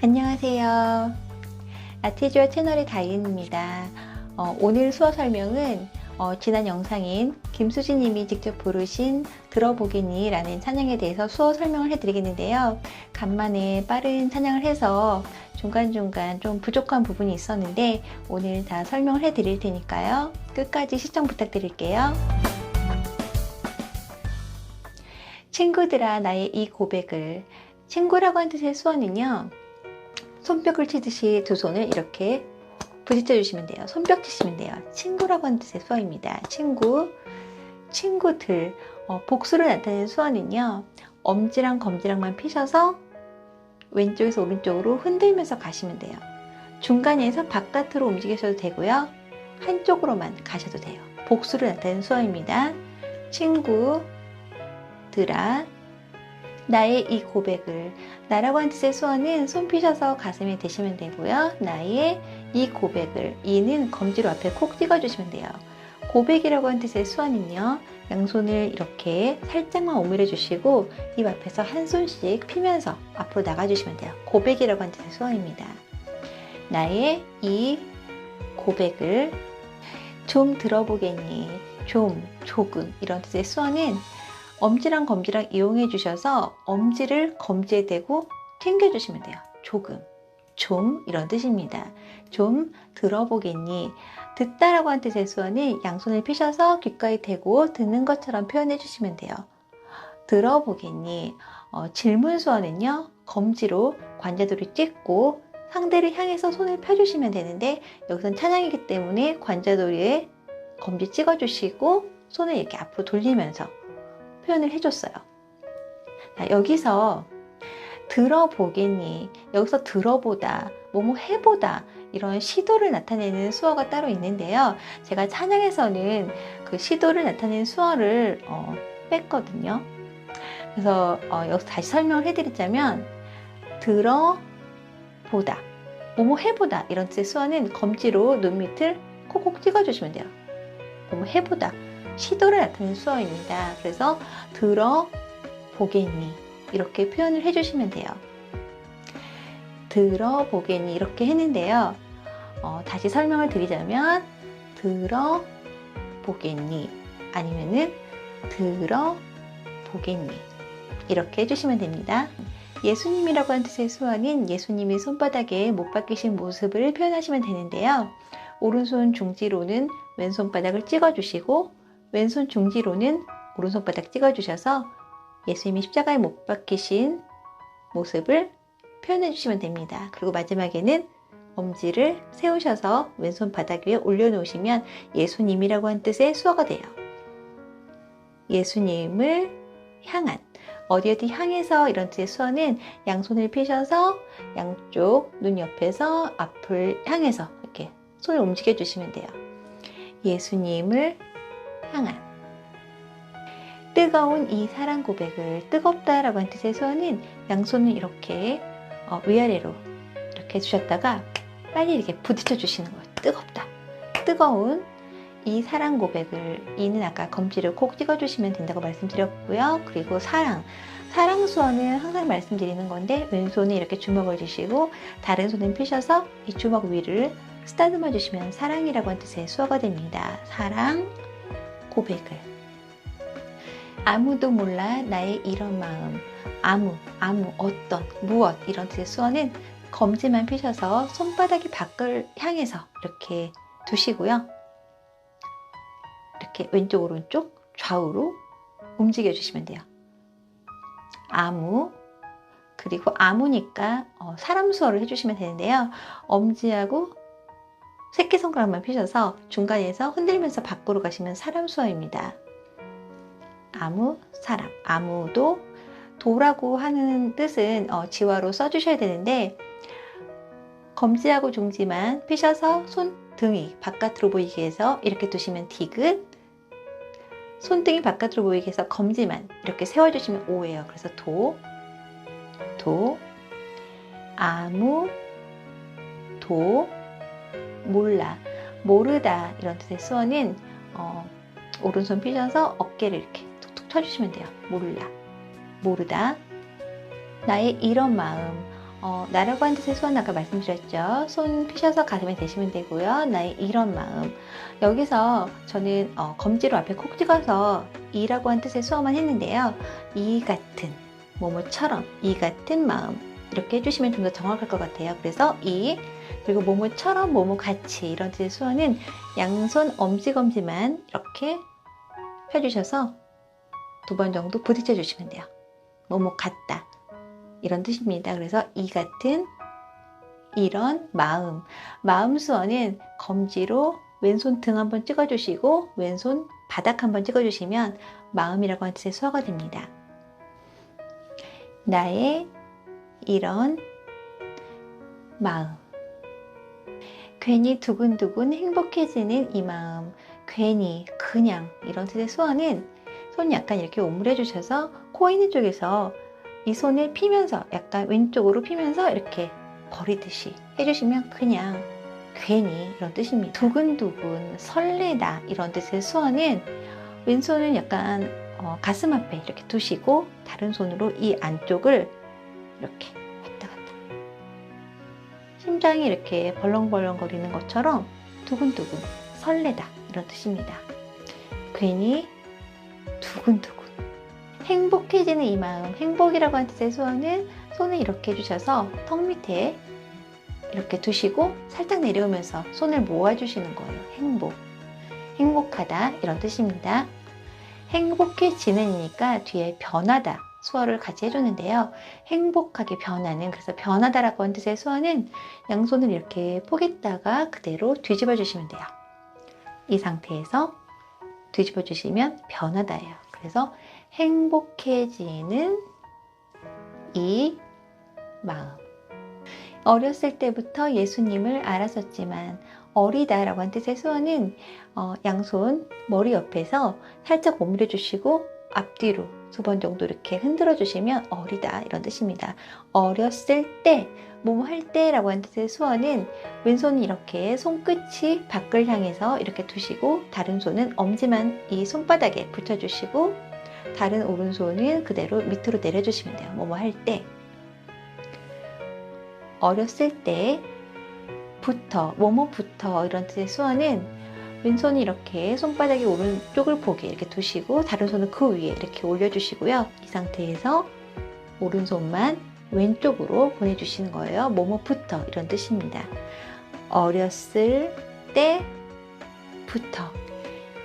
안녕하세요. 아티주어 채널의 다이앤입니다. 어, 오늘 수어 설명은 어, 지난 영상인 김수진 님이 직접 부르신 들어보겠니 라는 찬양에 대해서 수어 설명을 해드리겠는데요. 간만에 빠른 찬양을 해서 중간중간 좀 부족한 부분이 있었는데 오늘 다 설명을 해드릴 테니까요. 끝까지 시청 부탁드릴게요. 친구들아 나의 이 고백을 친구라고 한 뜻의 수어는요. 손뼉을 치듯이 두 손을 이렇게 부딪혀 주시면 돼요. 손뼉 치시면 돼요. 친구라고 하는 뜻의 수어입니다. 친구, 친구들. 어, 복수를 나타내는 수어는요. 엄지랑 검지랑만 피셔서 왼쪽에서 오른쪽으로 흔들면서 가시면 돼요. 중간에서 바깥으로 움직이셔도 되고요. 한쪽으로만 가셔도 돼요. 복수를 나타내는 수어입니다. 친구, 들아, 나의 이 고백을 나라고 한 뜻의 수어는 손 피셔서 가슴에 대시면 되고요. 나의 이 고백을 이는 검지로 앞에 콕 찍어주시면 돼요. 고백이라고 한 뜻의 수어는요. 양손을 이렇게 살짝만 오므려 주시고 입 앞에서 한 손씩 피면서 앞으로 나가주시면 돼요. 고백이라고 한 뜻의 수어입니다. 나의 이 고백을 좀 들어보겠니? 좀, 조금 이런 뜻의 수어는 엄지랑 검지랑 이용해 주셔서 엄지를 검지에 대고 튕겨 주시면 돼요. 조금, 좀 이런 뜻입니다. 좀 들어보겠니? 듣다라고 한 뜻의 수어는 양손을 피셔서 귓가에 대고 듣는 것처럼 표현해 주시면 돼요. 들어보겠니? 어, 질문 수어는요. 검지로 관자돌이 찍고 상대를 향해서 손을 펴주시면 되는데 여기선 찬양이기 때문에 관자돌이에 검지 찍어주시고 손을 이렇게 앞으로 돌리면서 표현을 해줬어요. 자, 여기서 들어보겠니? 여기서 들어보다, 뭐뭐 해보다 이런 시도를 나타내는 수어가 따로 있는데요. 제가 찬양에서는 그 시도를 나타내는 수어를 어, 뺐거든요. 그래서 어, 여기서 다시 설명을 해드리자면 들어보다, 뭐뭐 해보다 이런 뜻의 수어는 검지로 눈 밑을 콕콕 찍어주시면 돼요. 뭐뭐 해보다. 시도를 나타내는 수어입니다. 그래서 들어 보겠니 이렇게 표현을 해주시면 돼요. 들어보겠니 이렇게 했는데요. 어, 다시 설명을 드리자면 들어보겠니 아니면은 들어보겠니 이렇게 해주시면 됩니다. 예수님이라고 하는 뜻의 수어는 예수님이 손바닥에 못 박히신 모습을 표현하시면 되는데요. 오른손 중지로는 왼손바닥을 찍어주시고 왼손 중지로는 오른손 바닥 찍어주셔서 예수님이 십자가에 못 박히신 모습을 표현해 주시면 됩니다. 그리고 마지막에는 엄지를 세우셔서 왼손 바닥 위에 올려놓으시면 예수님이라고 한 뜻의 수어가 돼요. 예수님을 향한 어디 어디 향해서 이런 뜻의 수어는 양손을 피셔서 양쪽 눈 옆에서 앞을 향해서 이렇게 손을 움직여 주시면 돼요. 예수님을 향한 뜨거운 이 사랑 고백을 뜨겁다라고 한 뜻의 수어는 양손을 이렇게 어, 위아래로 이렇게 주셨다가 빨리 이렇게 부딪혀 주시는 거예요. 뜨겁다. 뜨거운 이 사랑 고백을 이는 아까 검지를 콕 찍어 주시면 된다고 말씀드렸고요. 그리고 사랑. 사랑 수어는 항상 말씀드리는 건데 왼손에 이렇게 주먹을 주시고 다른 손은 피셔서 이 주먹 위를 쓰다듬어 주시면 사랑이라고 한 뜻의 수어가 됩니다. 사랑 고백을. 아무도 몰라 나의 이런 마음 아무 아무 어떤 무엇 이런 뜻의 수어는 검지만 피셔서 손바닥이 밖을 향해서 이렇게 두시고요. 이렇게 왼쪽 오른쪽 좌우로 움직여 주시면 돼요. 아무 그리고 아무니까 어, 사람 수어를 해주시면 되는데요. 엄지하고 새끼손가락만 피셔서 중간에서 흔들면서 밖으로 가시면 사람 수어입니다. 아무, 사람. 아무도 도라고 하는 뜻은 어, 지화로 써주셔야 되는데 검지하고 중지만 피셔서 손등이 바깥으로 보이게 해서 이렇게 두시면 디귿 손등이 바깥으로 보이게 해서 검지만 이렇게 세워주시면 오예요. 그래서 도, 도, 아무, 도, 몰라, 모르다 이런 뜻의 수어는 어, 오른손 피셔서 어깨를 이렇게 툭툭 쳐주시면 돼요. 몰라, 모르다. 나의 이런 마음, 어, 나라고 하는 뜻의 소원 아까 말씀드렸죠. 손 피셔서 가슴에 대시면 되고요. 나의 이런 마음. 여기서 저는 어, 검지로 앞에 콕 찍어서 이라고 하는 뜻의 수어만 했는데요. 이 같은, 뭐뭐처럼, 이 같은 마음. 이렇게 해주시면 좀 더 정확할 것 같아요. 그래서 이, 그리고 뭐뭐처럼, 뭐뭐 같이 이런 뜻의 수어는 양손 엄지검지만 이렇게 펴주셔서 두 번 정도 부딪혀 주시면 돼요. 뭐뭐 같다. 이런 뜻입니다. 그래서 이 같은 이런 마음. 마음 수어는 검지로 왼손 등 한번 찍어주시고 왼손 바닥 한번 찍어주시면 마음이라고 하는 뜻의 수어가 됩니다. 나의 이런 마음. 괜히 두근두근 행복해지는 이 마음. 괜히, 그냥 이런 뜻의 수어는 손 약간 이렇게 오므려 주셔서 코 있는 쪽에서 이 손을 피면서 약간 왼쪽으로 피면서 이렇게 버리듯이 해주시면 그냥 괜히 이런 뜻입니다. 두근두근 설레다 이런 뜻의 수어는 왼손은 약간 어, 가슴 앞에 이렇게 두시고 다른 손으로 이 안쪽을 이렇게 왔다 갔다 심장이 이렇게 벌렁벌렁 거리는 것처럼 두근두근 설레다 이런 뜻입니다. 괜히 두근두근 행복해지는 이 마음 행복이라고 하는 뜻의 수어는 손을 이렇게 해주셔서 턱 밑에 이렇게 두시고 살짝 내려오면서 손을 모아주시는 거예요. 행복. 행복하다. 이런 뜻입니다. 행복해지는이니까 뒤에 변하다. 수어를 같이 해줬는데요. 행복하게 변하는, 그래서 변하다라고 하는 뜻의 수어는 양손을 이렇게 포겠다가 그대로 뒤집어 주시면 돼요. 이 상태에서 뒤집어 주시면 변하다예요. 그래서 행복해지는 이 마음. 어렸을 때부터 예수님을 알았었지만 어리다라고 한 뜻의 수어는 어, 양손 머리 옆에서 살짝 오므려 주시고 앞뒤로 두 번 정도 이렇게 흔들어 주시면 어리다 이런 뜻입니다. 어렸을 때, 뭐뭐 할 때라고 하는 뜻의 수어는 왼손이 이렇게 손끝이 밖을 향해서 이렇게 두시고 다른 손은 엄지만 이 손바닥에 붙여주시고 다른 오른손은 그대로 밑으로 내려주시면 돼요. 뭐뭐 할 때. 어렸을 때부터, 뭐뭐부터 이런 뜻의 수어는 왼손이 이렇게 손바닥이 오른쪽을 보게 이렇게 두시고 다른 손은 그 위에 이렇게 올려주시고요. 이 상태에서 오른손만 왼쪽으로 보내주시는 거예요. 뭐뭐부터 이런 뜻입니다. 어렸을 때부터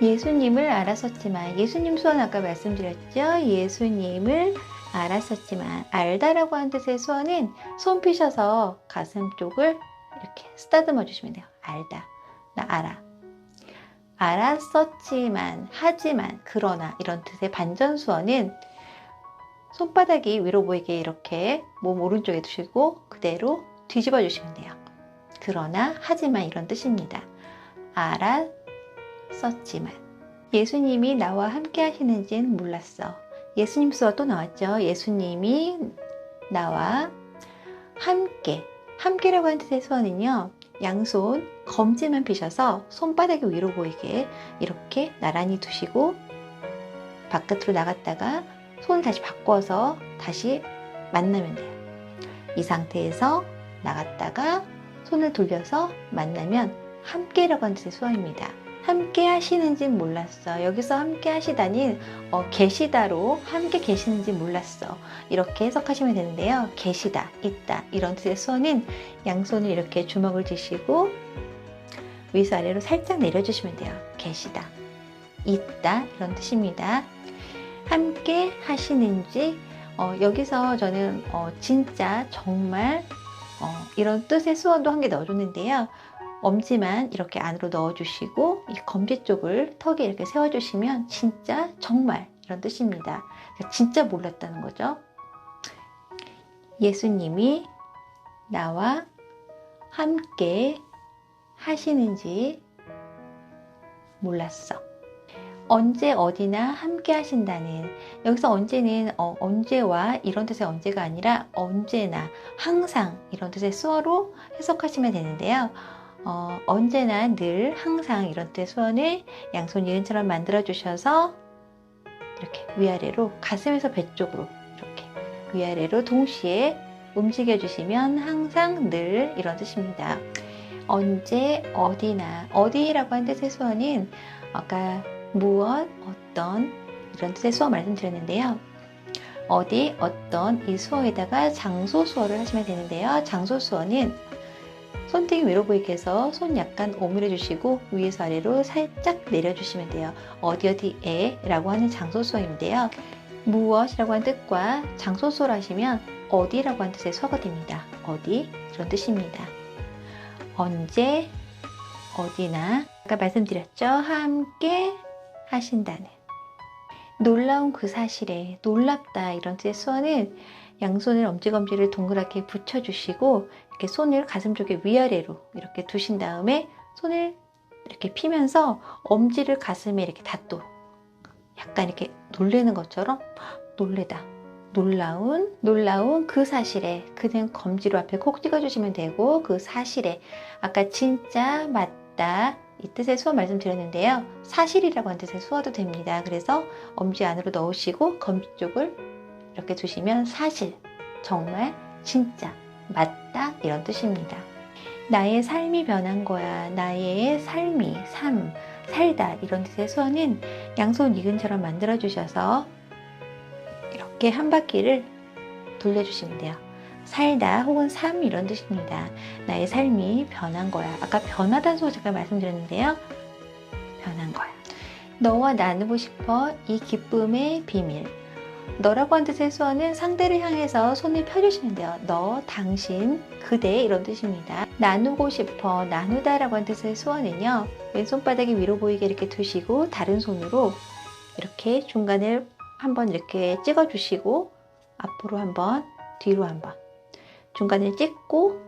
예수님을 알았었지만 예수님 수원 아까 말씀드렸죠. 예수님을 알았었지만 알다라고 하는 뜻의 수원은 손 피셔서 가슴 쪽을 이렇게 쓰다듬어 주시면 돼요. 알다. 나 알아. 알았었지만 하지만 그러나 이런 뜻의 반전 수어는 손바닥이 위로 보이게 이렇게 몸 오른쪽에 두시고 그대로 뒤집어 주시면 돼요. 그러나 하지만 이런 뜻입니다. 알았었지만 예수님이 나와 함께 하시는지는 몰랐어. 예수님 수어 또 나왔죠. 예수님이 나와 함께 함께라고 하는 뜻의 수어는요. 양손 검지만 피셔서 손바닥이 위로 보이게 이렇게 나란히 두시고 바깥으로 나갔다가 손을 다시 바꿔서 다시 만나면 돼요. 이 상태에서 나갔다가 손을 돌려서 만나면 함께라고 하는 수어입니다. 함께 하시는지 몰랐어. 여기서 함께 하시다니 어, 계시다로 함께 계시는지 몰랐어. 이렇게 해석하시면 되는데요. 계시다, 있다 이런 뜻의 수어는 양손을 이렇게 주먹을 쥐시고 위아래로 살짝 내려주시면 돼요. 계시다, 있다 이런 뜻입니다. 함께 하시는지 어, 여기서 저는 어, 진짜 정말 어, 이런 뜻의 수어도 한 개 넣어줬는데요. 엄지만 이렇게 안으로 넣어주시고 이 검지 쪽을 턱에 이렇게 세워주시면 진짜 정말 이런 뜻입니다. 진짜 몰랐다는 거죠. 예수님이 나와 함께 하시는지 몰랐어. 언제 어디나 함께 하신다는 여기서 언제는 어, 언제와 이런 뜻의 언제가 아니라 언제나 항상 이런 뜻의 수어로 해석하시면 되는데요. 어, 언제나 늘 항상 이런 뜻 수원을 양손 이은처럼 만들어 주셔서 이렇게 위아래로 가슴에서 배 쪽으로 이렇게 위아래로 동시에 움직여 주시면 항상 늘 이런 뜻입니다. 언제 어디나 어디라고 하는 뜻의 수어는 아까 무엇 어떤 이런 뜻의 수어 말씀드렸는데요. 어디 어떤 이 수어에다가 장소 수어를 하시면 되는데요. 장소 수어는 손등이 위로 보이게 해서 손 약간 오므려 주시고 위에서 아래로 살짝 내려 주시면 돼요. 어디 어디에 라고 하는 장소 수어인데요. 무엇이라고 하는 뜻과 장소 수어를 하시면 어디라고 하는 뜻의 수어가 됩니다. 어디 이런 뜻입니다. 언제 어디나. 아까 말씀드렸죠. 함께 하신다는. 놀라운 그 사실에 놀랍다 이런 뜻의 수어는 양손을 엄지검지를 동그랗게 붙여주시고 이렇게 손을 가슴 쪽에 위아래로 이렇게 두신 다음에 손을 이렇게 피면서 엄지를 가슴에 이렇게 닿도록 약간 이렇게 놀래는 것처럼 놀래다 놀라운 놀라운 그 사실에 그는 검지로 앞에 콕 찍어주시면 되고 그 사실에 아까 진짜 맞다 이 뜻의 수어 말씀드렸는데요. 사실이라고 하는 뜻의 수어도 됩니다. 그래서 엄지 안으로 넣으시고 검지 쪽을 이렇게 두시면 사실 정말 진짜 맞다 이런 뜻입니다. 나의 삶이 변한 거야. 나의 삶이 삶 살다 이런 뜻의 수어는 양손 이근처럼 만들어 주셔서 이렇게 한 바퀴를 돌려주시면 돼요. 살다 혹은 삶 이런 뜻입니다. 나의 삶이 변한 거야. 아까 변하다는 소리 제가 말씀드렸는데요. 변한 거야. 너와 나누고 싶어 이 기쁨의 비밀. 너라고 하는 뜻의 수어는 상대를 향해서 손을 펴주시면 돼요. 너, 당신, 그대 이런 뜻입니다. 나누고 싶어, 나누다 라고 하는 뜻의 수어는요. 왼손바닥이 위로 보이게 이렇게 두시고 다른 손으로 이렇게 중간을 한번 이렇게 찍어 주시고 앞으로 한번 뒤로 한번 중간을 찍고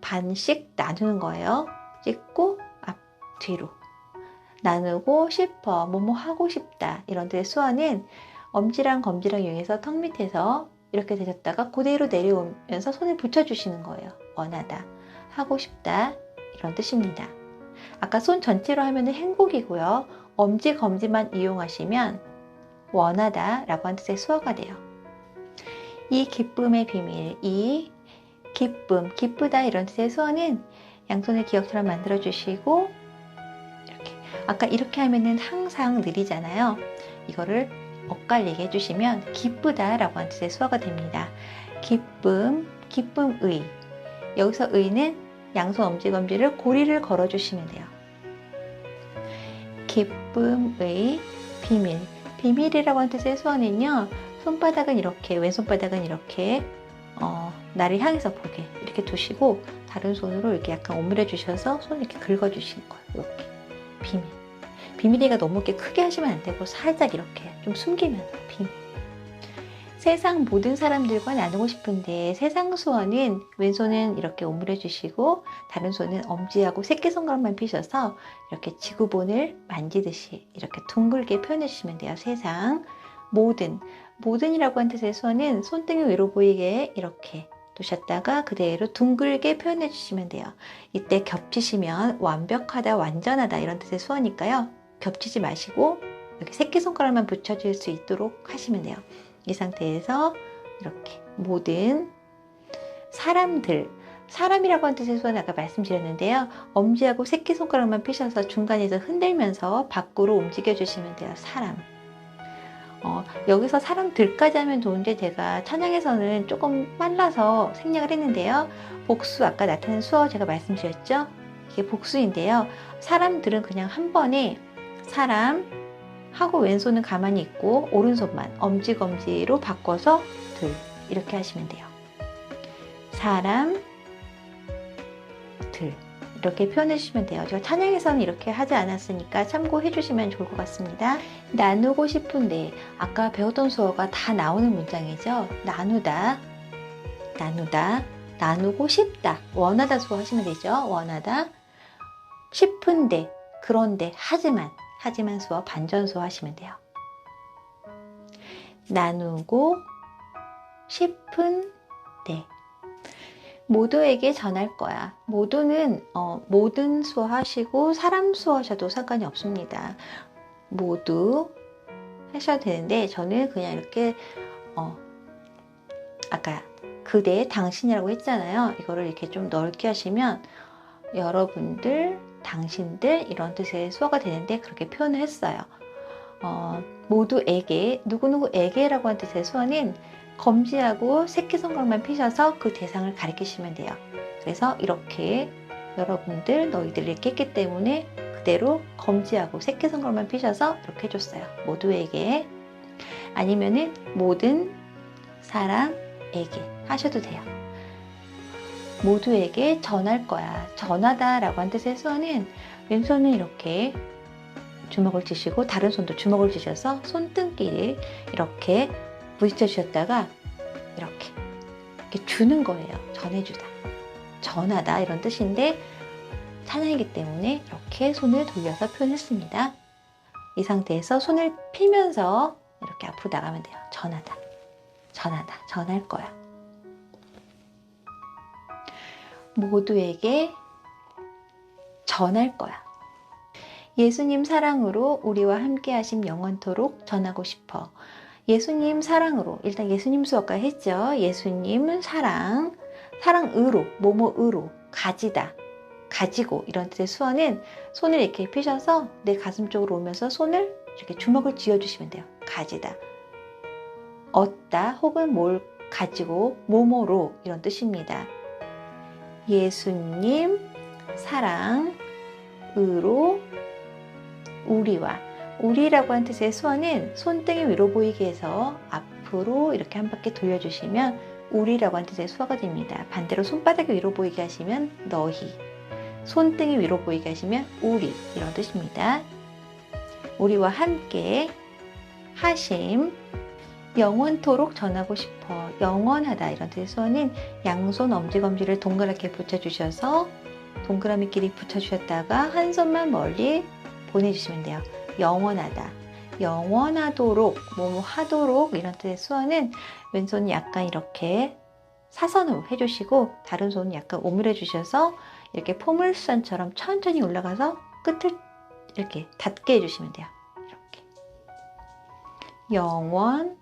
반씩 나누는 거예요. 찍고 앞 뒤로 나누고 싶어 뭐뭐 하고 싶다 이런 데의 수어는 엄지랑 검지랑 이용해서 턱 밑에서 이렇게 되셨다가 그대로 내려오면서 손을 붙여주시는 거예요. 원하다 하고 싶다 이런 뜻입니다. 아까 손 전체로 하면 행복이고요. 엄지 검지만 이용하시면 원하다 라고 하는 뜻의 수어가 돼요. 이 기쁨의 비밀, 이 기쁨, 기쁘다 이런 뜻의 수어는 양손을 기억처럼 만들어 주시고 이렇게 아까 이렇게 하면은 항상 느리잖아요. 이거를 엇갈리게 해주시면 기쁘다 라고 하는 뜻의 수어가 됩니다. 기쁨, 기쁨의 여기서 의는 양손 엄지 검지를 고리를 걸어 주시면 돼요. 기쁨의 비밀 비밀이라고 하는 뜻의 수어는요. 손바닥은 이렇게 왼손바닥은 이렇게 어, 나를 향해서 보게 이렇게 두시고 다른 손으로 이렇게 약간 오므려 주셔서 손 이렇게 긁어 주시는 거예요. 이렇게 비밀. 비밀이가 너무 이렇게 크게 하시면 안 되고 살짝 이렇게 좀 숨기면서 비밀. 세상 모든 사람들과 나누고 싶은데 세상 수어는 왼손은 이렇게 오므려 주시고 다른 손은 엄지하고 새끼손가락만 피셔서 이렇게 지구본을 만지듯이 이렇게 둥글게 표현해 주시면 돼요. 세상 모든 모든이라고 하는 뜻의 수어는 손등이 위로 보이게 이렇게 두셨다가 그대로 둥글게 표현해 주시면 돼요. 이때 겹치시면 완벽하다, 완전하다 이런 뜻의 수어니까요. 겹치지 마시고 이렇게 새끼손가락만 붙여줄 수 있도록 하시면 돼요. 이 상태에서 이렇게 모든 사람들 사람이라고 하는 뜻의 수는 아까 말씀드렸는데요. 엄지하고 새끼손가락만 피셔서 중간에서 흔들면서 밖으로 움직여 주시면 돼요. 사람. 어, 여기서 사람들까지 하면 좋은데 제가 찬양에서는 조금 빨라서 생략을 했는데요. 복수 아까 나타난 수어 제가 말씀드렸죠. 이게 복수인데요. 사람들은 그냥 한 번에 사람, 하고 왼손은 가만히 있고 오른손만 엄지검지로 바꿔서 들 이렇게 하시면 돼요. 사람 들 이렇게 표현해 주시면 돼요. 제가 찬양에서는 이렇게 하지 않았으니까 참고해 주시면 좋을 것 같습니다. 나누고 싶은데 아까 배웠던 수어가 다 나오는 문장이죠. 나누다 나누다 나누고 싶다 원하다 수어 하시면 되죠. 원하다 싶은데 그런데 하지만 하지만 수어 반전수어 하시면 돼요. 나누고 싶은 데 모두에게 전할 거야. 모두는 어, 모든 수어 하시고 사람 수어 하셔도 상관이 없습니다. 모두 하셔도 되는데 저는 그냥 이렇게 어, 아까 그대 당신이라고 했잖아요. 이거를 이렇게 좀 넓게 하시면 여러분들, 당신들 이런 뜻의 수어가 되는데 그렇게 표현을 했어요. 어, 모두에게 누구누구에게라고 하는 뜻의 수어는 검지하고 새끼손가락만 피셔서 그 대상을 가리키시면 돼요. 그래서 이렇게 여러분들 너희들 이렇게 했기 때문에 그대로 검지하고 새끼손가락만 피셔서 이렇게 해줬어요. 모두에게 아니면은 모든 사람에게 하셔도 돼요. 모두에게 전할 거야. 전하다 라고 한 뜻의 수어는 왼손은 이렇게 주먹을 쥐시고 다른 손도 주먹을 쥐셔서 손등끼리 이렇게 부딪혀 주셨다가 이렇게 이렇게 주는 거예요. 전해주다. 전하다 이런 뜻인데 찬양이기 때문에 이렇게 손을 돌려서 표현했습니다. 이 상태에서 손을 피면서 이렇게 앞으로 나가면 돼요. 전하다. 전하다. 전할 거야. 모두에게 전할 거야. 예수님 사랑으로 우리와 함께 하심 영원토록 전하고 싶어. 예수님 사랑으로 일단 예수님 수업까 했죠. 예수님 사랑, 사랑으로, 뭐뭐으로, 가지다, 가지고 이런 뜻의 수어는 손을 이렇게 피셔서 내 가슴 쪽으로 오면서 손을 이렇게 주먹을 쥐어주시면 돼요. 가지다, 얻다 혹은 뭘 가지고 뭐뭐로 이런 뜻입니다. 예수님 사랑으로 우리와 우리라고 한 뜻의 수어는 손등이 위로 보이게 해서 앞으로 이렇게 한 바퀴 돌려주시면 우리라고 한 뜻의 수어가 됩니다. 반대로 손바닥이 위로 보이게 하시면 너희 손등이 위로 보이게 하시면 우리 이런 뜻입니다. 우리와 함께 하심 영원토록 전하고 싶어 영원하다 이런 수어는 양손 엄지검지를 동그랗게 붙여주셔서 동그라미끼리 붙여주셨다가 한 손만 멀리 보내주시면 돼요. 영원하다. 영원하도록, 뭐 하도록 이런 뜻의 수어는 왼손 약간 이렇게 사선으로 해주시고 다른 손은 약간 오므려 주셔서 이렇게 포물선처럼 천천히 올라가서 끝을 이렇게 닿게 해주시면 돼요. 이렇게. 영원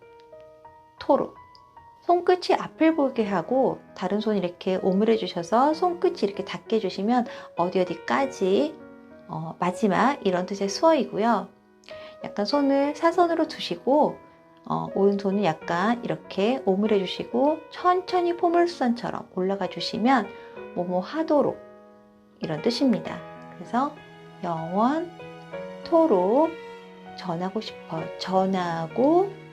토록. 손끝이 앞을 보게 하고 다른 손 이렇게 오므려 주셔서 손끝이 이렇게 닿게 해주시면 어디 어디까지 어, 마지막 이런 뜻의 수어이고요. 약간 손을 사선으로 두시고 어, 오른손은 약간 이렇게 오므려 주시고 천천히 포물선처럼 올라가 주시면 뭐뭐 하도록 이런 뜻입니다. 그래서 영원토록 전하고 싶어 전하고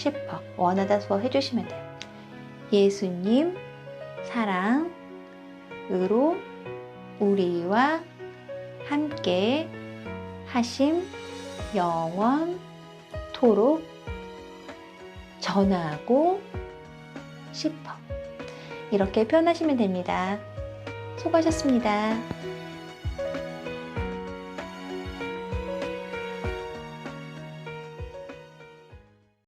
싶어 원하다 수어 해주시면 돼요. 예수님 사랑으로 우리와 함께 하심 영원토록 전하고 싶어. 이렇게 표현하시면 됩니다. 수고하셨습니다.